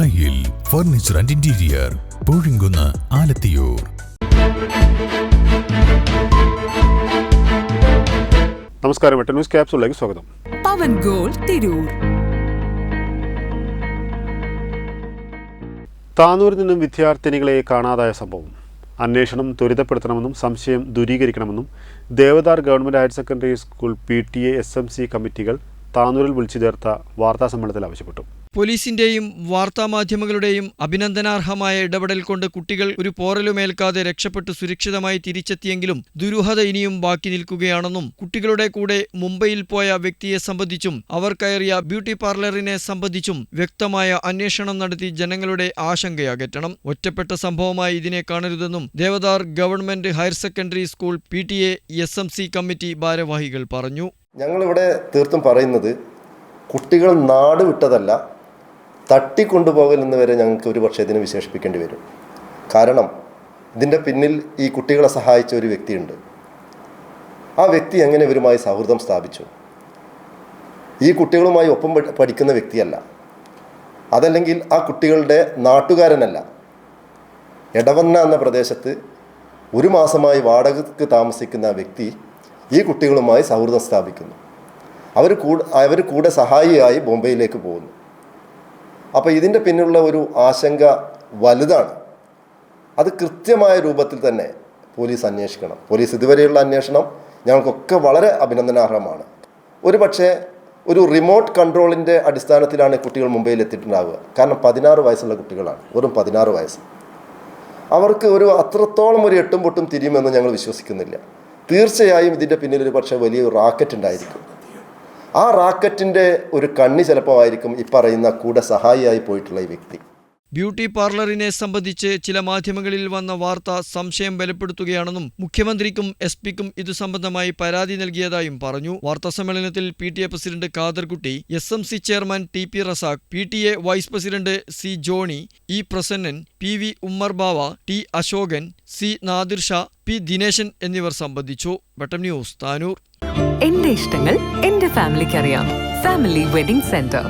ദായിൽ furniture and interior Poozhinkunnu Alathiyur. നമസ്കാരം എട്ട് news ക്യാപ്സുകളിലേക്ക് സ്വാഗതം. പവൻ ഗോൾ തിരൂർ. താനൂരിൽ നിന്നും വിദ്യാർത്ഥിനികളെ കാണാതായ സംഭവം. അന്വേഷണം ത്വരിതപ്പെടുത്തണമെന്നും സംശയം ദൂരീകരിക്കണമെന്നും Devadhar government higher secondary school P T A S M C കമ്മിറ്റികൾ താനൂരിൽ വിളിച്ചു ചേർത്ത വാർത്താസമ്മേളനത്തിൽ ആവശ്യപ്പെട്ടു. പോലീസിന്റെയും വാർത്താമാധ്യമങ്ങളുടെയും അഭിനന്ദനാർഹമായ ഇടപെടൽ കൊണ്ട് കുട്ടികൾ ഒരു പോറലുമേൽക്കാതെ രക്ഷപ്പെട്ട് സുരക്ഷിതമായി തിരിച്ചെത്തിയെങ്കിലും ദുരൂഹത ഇനിയും ബാക്കി നിൽക്കുകയാണെന്നും കുട്ടികളുടെ കൂടെ മുംബൈയിൽ പോയ വ്യക്തിയെ സംബന്ധിച്ചും അവർ കയറിയ ബ്യൂട്ടി പാർലറിനെ സംബന്ധിച്ചും വ്യക്തമായ അന്വേഷണം നടത്തി ജനങ്ങളുടെ ആശങ്കയകറ്റണം. ഒറ്റപ്പെട്ട സംഭവമായി ഇതിനെ കാണരുതെന്നും Devadhar government higher secondary school P T A S M C committee ഭാരവാഹികൾ പറഞ്ഞു. ഞങ്ങളിവിടെ തീർത്തും പറയുന്നത് കുട്ടികൾ നാട് വിട്ടതല്ല തട്ടിക്കൊണ്ടുപോകൽ എന്ന് വരെ ഞങ്ങൾക്ക് ഒരു പക്ഷേ ഇതിനെ വിശേഷിപ്പിക്കേണ്ടി വരും. കാരണം ഇതിന്റെ പിന്നിൽ ഈ കുട്ടികളെ സഹായിച്ച ഒരു വ്യക്തിയുണ്ട്. ആ വ്യക്തി എങ്ങനെ ഇവരുമായി സൗഹൃദം സ്ഥാപിച്ചു? ഈ കുട്ടികളുമായി ഒപ്പം പഠി- പഠിക്കുന്ന വ്യക്തിയല്ല. അതല്ലെങ്കിൽ ആ കുട്ടികളുടെ നാട്ടുകാരനല്ല. എടവന്ന എന്ന പ്രദേശത്ത് ഒരു മാസമായി വാടകക്ക് താമസിക്കുന്ന വ്യക്തി ഈ കുട്ടികളുമായി സൗഹൃദം സ്ഥാപിക്കുന്നു. അവർ കൂടെ അവർ കൂടെ സഹായിയായി ബോംബെയിലേക്ക് പോകുന്നു. അപ്പോൾ ഇതിന്റെ പിന്നിലുള്ള ഒരു ആശങ്ക വലുതാണ്. അത് കൃത്യമായ രൂപത്തിൽ തന്നെ പോലീസ് അന്വേഷിക്കണം. പോലീസ് ഇതുവരെയുള്ള അന്വേഷണം ഞങ്ങൾക്കൊക്കെ വളരെ അഭിനന്ദനാർഹമാണ്. ഒരു പക്ഷേ ഒരു റിമോട്ട് കൺട്രോളിന്റെ അടിസ്ഥാനത്തിലാണ് കുട്ടികൾ മുംബൈയിൽ എത്തിയിട്ടുണ്ടാവുക. കാരണം പതിനാറ് വയസ്സുള്ള കുട്ടികളാണ്. വെറും പതിനാറ് വയസ്സ്. അവർക്ക് ഒരു അത്രത്തോളം ഒരു എട്ടും പൊട്ടും തിരിയുമെന്ന് ഞങ്ങൾ വിശ്വസിക്കുന്നില്ല. തീർച്ചയായും ഇതിന്റെ പിന്നിൽ ഒരു പക്ഷേ വലിയൊരു റാക്കറ്റ് ഉണ്ടായിരിക്കും. ആ റാക്കറ്റിന്റെ ഒരു കണ്ണി ചിലപ്പോൾ ആയിരിക്കും ഈ പറയുന്ന കൂടെ സഹായിയായി പോയിട്ടുള്ള ഈ വ്യക്തി. ബ്യൂട്ടി പാർലറിനെ സംബന്ധിച്ച് ചില മാധ്യമങ്ങളിൽ വന്ന വാർത്ത സംശയം ബലപ്പെടുത്തുകയാണെന്നും മുഖ്യമന്ത്രിക്കും എസ് പിക്കും ഇതു സംബന്ധമായി പരാതി നൽകിയതായും പറഞ്ഞു. വാർത്താസമ്മേളനത്തിൽ P T A president Kadarkutty S M C chairman T P Razak P T A vice president C Johny E Prasannan P V Ummer Bava T Ashokan C Nadir Shah P Dineshan എന്നിവർ സംബന്ധിച്ചു. ബട്ടം news Tanur. എന്റെ ഇഷ്ടങ്ങൾ ഫാമിലിക്കറിയാം family wedding centre